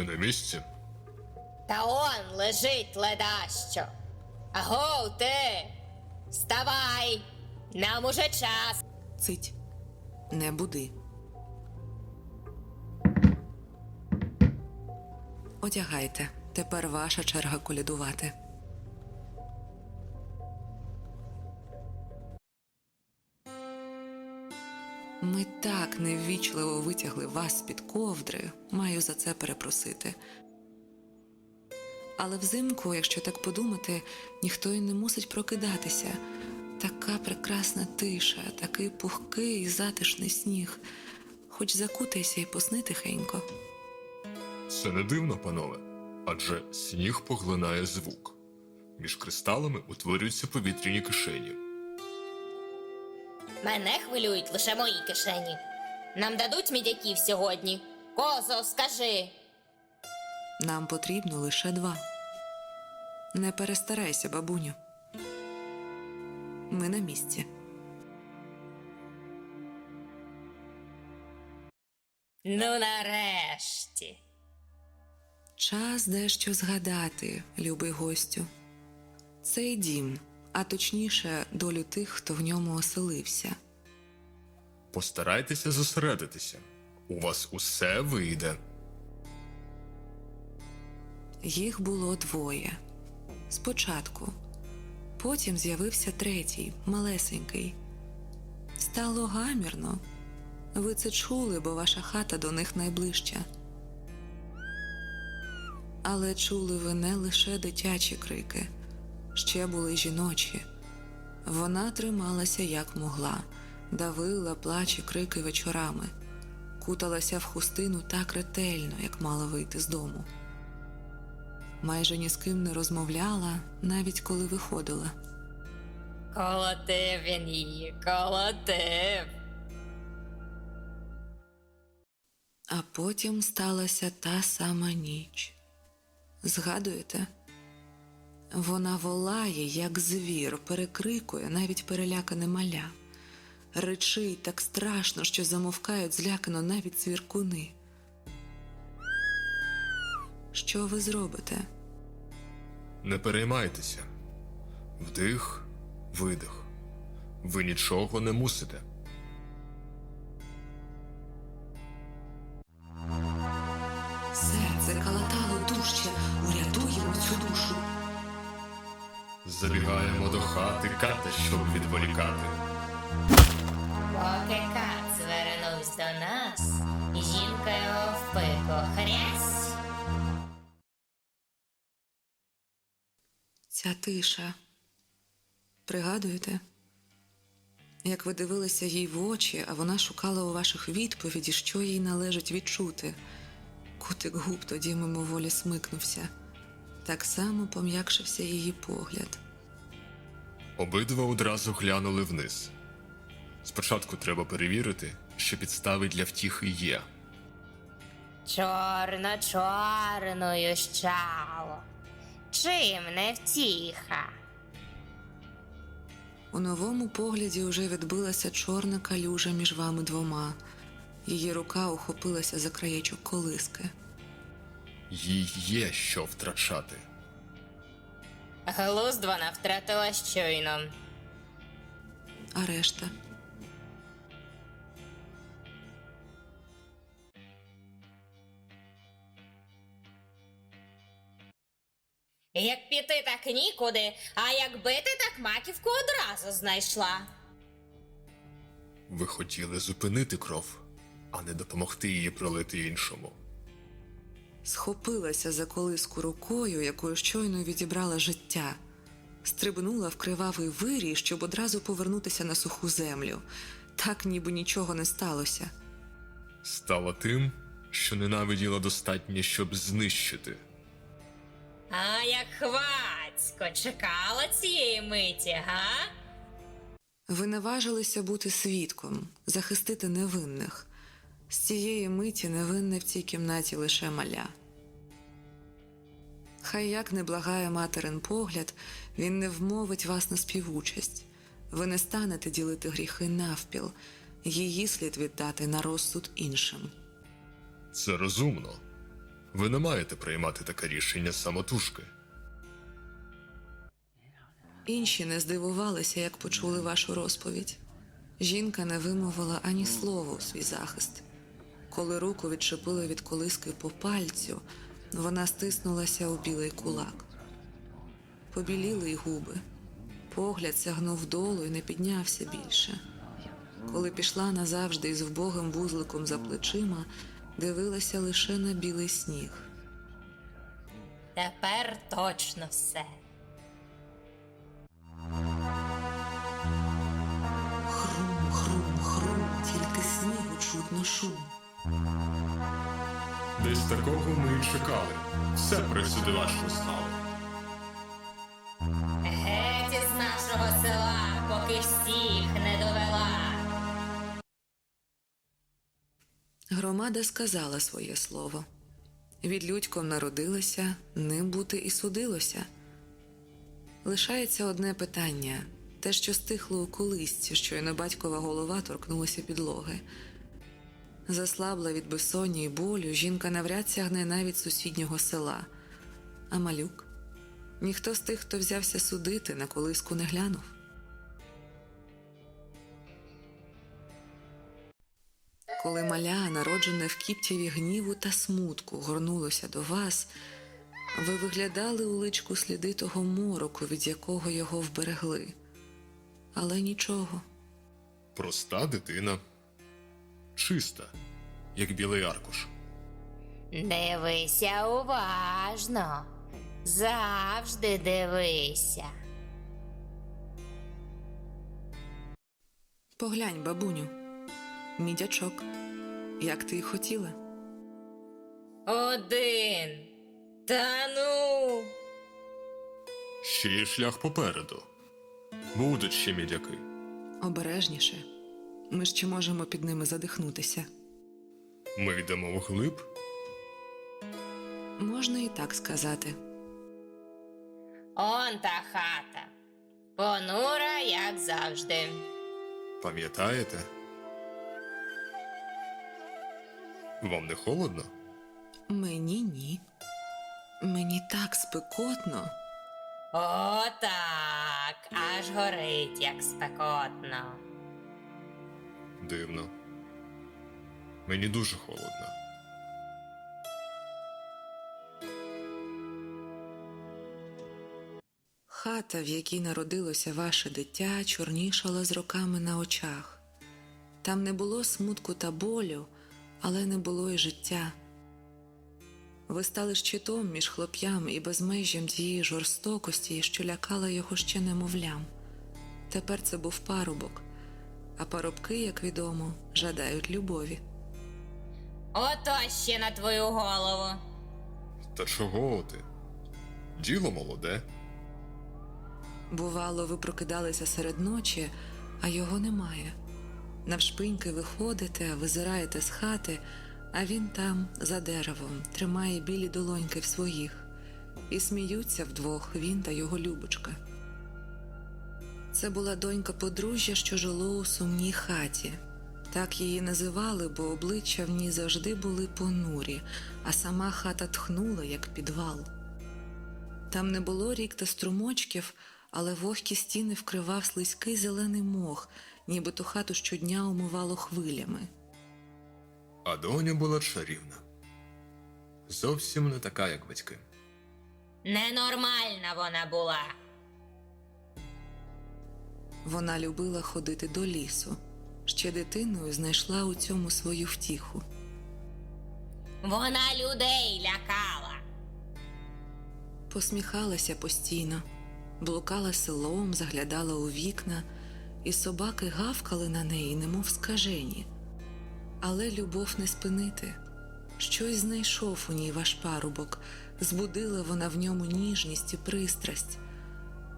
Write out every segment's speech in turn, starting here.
Ми на місці. Та он лежить ледащо. Агов ти! Вставай! Нам уже час. Цить, не буди. Одягайте. Тепер ваша черга колядувати. Ми так неввічливо витягли вас з-під ковдри, маю за це перепросити. Але взимку, якщо так подумати, ніхто й не мусить прокидатися. Така прекрасна тиша, такий пухкий і затишний сніг. Хоч закутайся і посни тихенько. Це не дивно, панове, адже сніг поглинає звук. Між кристалами утворюються повітряні кишені. Мене хвилюють лише мої кишені. Нам дадуть мідяків сьогодні. Козо, скажи. Нам потрібно лише два. Не перестарайся, бабуню. Ми на місці. Ну нарешті. Час дещо згадати, любий гостю. Цей дім, а точніше, долю тих, хто в ньому оселився. Постарайтеся зосередитися. У вас усе вийде. Їх було двоє. Спочатку. Потім з'явився третій, малесенький. Стало гамірно. Ви це чули, бо ваша хата до них найближча. Але чули ви не лише дитячі крики, ще були жіночі. Вона трималася як могла, давила плачі крики вечорами, куталася в хустину так ретельно, як мала вийти з дому майже ні з ким не розмовляла, навіть коли виходила. Колотив він її, колотив. А потім сталася та сама ніч. Згадуєте? Вона волає, як звір, перекрикує навіть перелякане маля. Речить так страшно, що замовкають злякано навіть цвіркуни. Що ви зробите? Не переймайтеся. Вдих, видих. Ви нічого не мусите. Серце калатало дужче, урятуємо цю душу. Забігаємо до хати ката, щоб відволікати. Поки кат звернувся до нас, жінка його в пику хрясь. Ця тиша. Пригадуєте? Як ви дивилися їй в очі, а вона шукала у ваших відповіді, що їй належить відчути. Кутик губ тоді мимоволі смикнувся. Так само пом'якшився її погляд. Обидва одразу глянули вниз. Спочатку треба перевірити, що підстави для втіхи є. Чорно чорною щало. Чим не втіха? У новому погляді уже відбилася чорна калюжа між вами двома. Її рука ухопилася за краєчок колиски. Їй є що втрачати. Глузд вона втратила щойно. А решта Як піти, так нікуди, а як бити, так маківку одразу знайшла. Ви хотіли зупинити кров, а не допомогти її пролити іншому. Схопилася за колиску рукою, якою щойно відібрала життя, стрибнула в кривавий вирій, щоб одразу повернутися на суху землю, так ніби нічого не сталося. Стала тим, що ненавиділа достатньо, щоб знищити. А як хвацько чекала цієї миті, га? Ви наважилися бути свідком, захистити невинних. З цієї миті невинне в цій кімнаті лише маля. Хай як не благає материн погляд, він не вмовить вас на співучасть. Ви не станете ділити гріхи навпіл, її слід віддати на розсуд іншим. Це розумно. Ви не маєте приймати таке рішення самотужки. Інші не здивувалися, як почули вашу розповідь. Жінка не вимовила ані слова у свій захист. Коли руку відчепили від колиски по пальцю, вона стиснулася у білий кулак. Побіліли й губи. Погляд сягнув долу і не піднявся більше. Коли пішла назавжди із вбогим вузликом за плечима, дивилася лише на білий сніг. Тепер точно все. Хрум, хрум, хрум, тільки снігу чутно шум. Десь такого ми і чекали. Все присюди вашого стало. Геть із нашого села, поки всіх не довела. Громада сказала своє слово. Відлюдьком народилася, ним бути і судилося. Лишається одне питання те, що стихло у колисці, щойно батькова голова торкнулася підлоги. Заслабла від безсоння й болю, жінка навряд сягне навіть сусіднього села. А малюк? Ніхто з тих, хто взявся судити, на колиску не глянув. Коли маля, народжене в кіптєві гніву та смутку, горнулося до вас, ви виглядали у личку сліди того мороку, від якого його вберегли. Але нічого. Проста дитина. Чиста, як білий аркуш. Дивися уважно. Завжди дивися. Поглянь, бабуню, мідячок, як ти й хотіла. Один. Та ну. Ще є шлях попереду. Будуть ще мідяки. Обережніше. Ми ще можемо під ними задихнутися. Ми йдемо вглиб. Можна і так сказати. Он та хата. Понура, як завжди. Пам'ятаєте? Вам не холодно? Мені ні. Мені так спекотно. О, так, аж горить, як спекотно. Дивно. Мені дуже холодно. Хата, в якій народилося ваше дитя, чорнішала з роками на очах. Там не було смутку та болю, але не було й життя. Ви стали щитом між хлоп'ям і безмежжям тієї жорстокості, що лякала його ще немовлям. Тепер це був парубок, а парубки, як відомо, жадають любові. Ото ще на твою голову. Та чого ти? Діло молоде. Бувало, ви прокидалися серед ночі, а його немає. Навшпиньки виходите, визираєте з хати, а він там, за деревом, тримає білі долоньки в своїх, і сміються вдвох він та його любочка. Це була донька подружжя, що жило у сумній хаті. Так її називали, бо обличчя в ній завжди були понурі, а сама хата тхнула, як підвал. Там не було рік та струмочків, але вогкі стіни вкривав слизький зелений мох, ніби ту хату щодня умивало хвилями. А доня була чарівна. Зовсім не така, як батьки. Ненормальна вона була. Вона любила ходити до лісу. Ще дитиною знайшла у цьому свою втіху. Вона людей лякала. Посміхалася постійно, блукала селом, заглядала у вікна, і собаки гавкали на неї, немов скажені. Але любов не спинити. Щось знайшов у ній ваш парубок, збудила вона в ньому ніжність і пристрасть,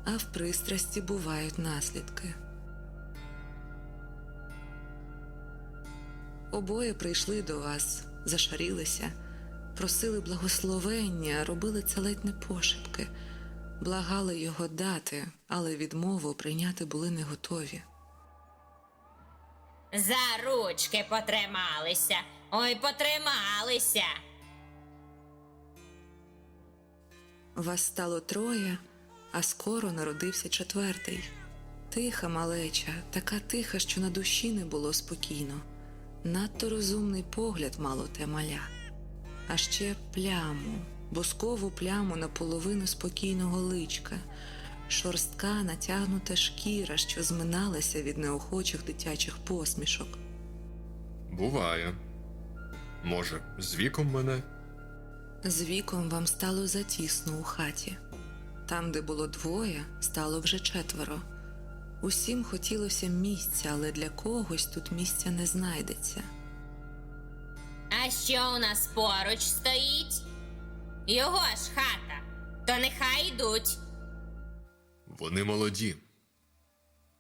а в пристрасті бувають наслідки. Обоє прийшли до вас, зашарілися, просили благословення, робили це ледь не пошепки, благали його дати, але відмову прийняти були не готові. За ручки потрималися. Ой, потрималися. Вас стало троє, а скоро народився четвертий. Тиха малеча, така тиха, що на душі не було спокійно. Надто розумний погляд мало те маля. А ще пляму, бускову пляму наполовину спокійного личка, шорстка натягнута шкіра, що зминалася від неохочих дитячих посмішок. Буває. Може, з віком мене? З віком вам стало затісно у хаті. Там, де було двоє, стало вже четверо. Усім хотілося місця, але для когось тут місця не знайдеться. А що у нас поруч стоїть? Його ж хата. То нехай йдуть. Вони молоді.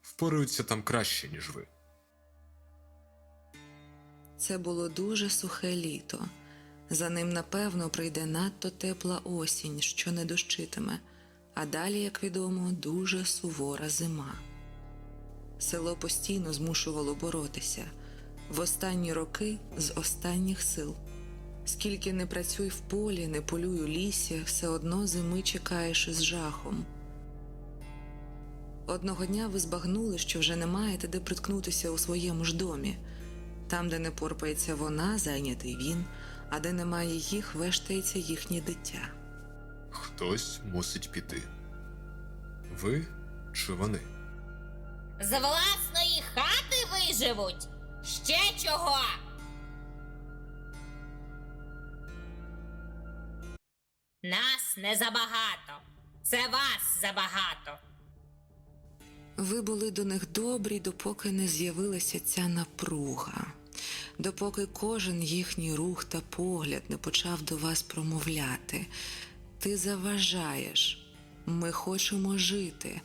Впораються там краще, ніж ви. Це було дуже сухе літо. За ним, напевно, прийде надто тепла осінь, що не дощитиме, а далі, як відомо, дуже сувора зима. Село постійно змушувало боротися в останні роки з останніх сил. Скільки не працюй в полі, не полюй у лісі, все одно зими чекаєш із жахом. Одного дня ви збагнули, що вже не маєте де приткнутися у своєму ж домі. Там, де не порпається вона, зайнятий він, а де немає їх, вештається їхнє дитя. Хтось мусить піти. Ви чи вони? З власної хати виживуть. Ще чого? Нас не забагато. Це вас забагато. Ви були до них добрі, допоки не з'явилася ця напруга, допоки кожен їхній рух та погляд не почав до вас промовляти. Ти заважаєш, ми хочемо жити,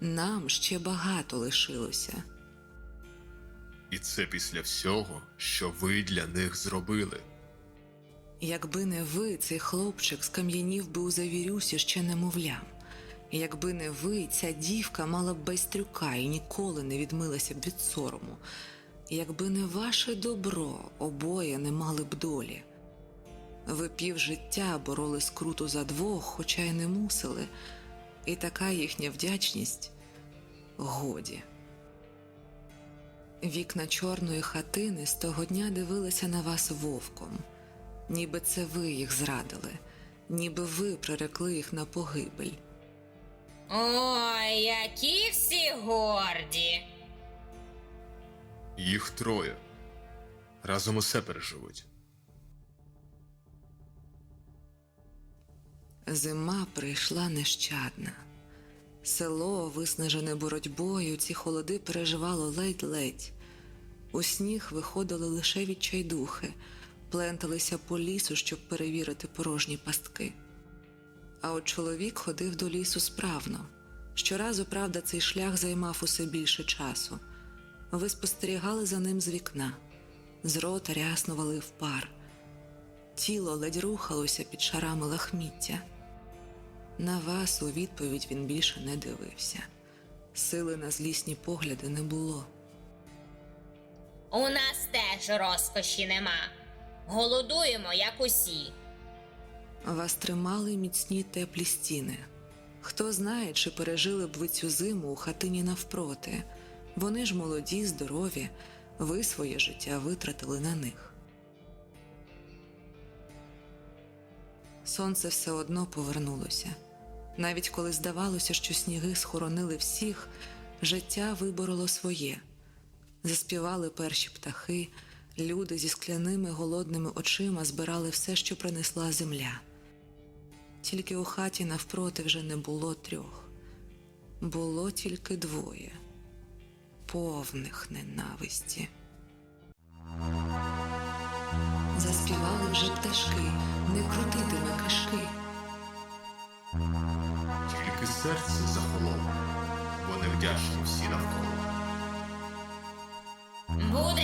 нам ще багато лишилося. І це після всього, що ви для них зробили. Якби не ви, цей хлопчик скам'янів би у завірюсі ще немовлям. Якби не ви, ця дівка мала б байстрюка і ніколи не відмилася б від сорому. Якби не ваше добро, обоє не мали б долі. Ви півжиття бороли скруту за двох, хоча й не мусили, і така їхня вдячність годі. Вікна чорної хатини з того дня дивилися на вас вовком ніби це ви їх зрадили, ніби ви прирекли їх на погибель. Ой, які всі горді. Їх троє. Разом усе переживуть. Зима прийшла нещадна. Село, виснажене боротьбою, ці холоди переживало ледь-ледь. У сніг виходили лише відчайдухи, пленталися по лісу, щоб перевірити порожні пастки. А от чоловік ходив до лісу справно. Щоразу, правда, цей шлях займав усе більше часу. Ви спостерігали за ним з вікна, з рота рясно валив пар. Тіло ледь рухалося під шарами лахміття. На вас у відповідь він більше не дивився. Сили на злісні погляди не було. У нас теж розкоші нема. Голодуємо, як усі. Вас тримали міцні теплі стіни. Хто знає, чи пережили б ви цю зиму у хатині навпроти. Вони ж молоді, здорові, ви своє життя витратили на них. Сонце все одно повернулося. Навіть коли здавалося, що сніги схоронили всіх, життя вибороло своє. Заспівали перші птахи, люди зі скляними голодними очима збирали все, що принесла земля. Тільки у хаті навпроти вже не було трьох, було тільки двоє, повних ненависті. Заспівали вже пташки, не крутитиме кишки. Тільки серце захололо, бо невдячні всі навколо. Буде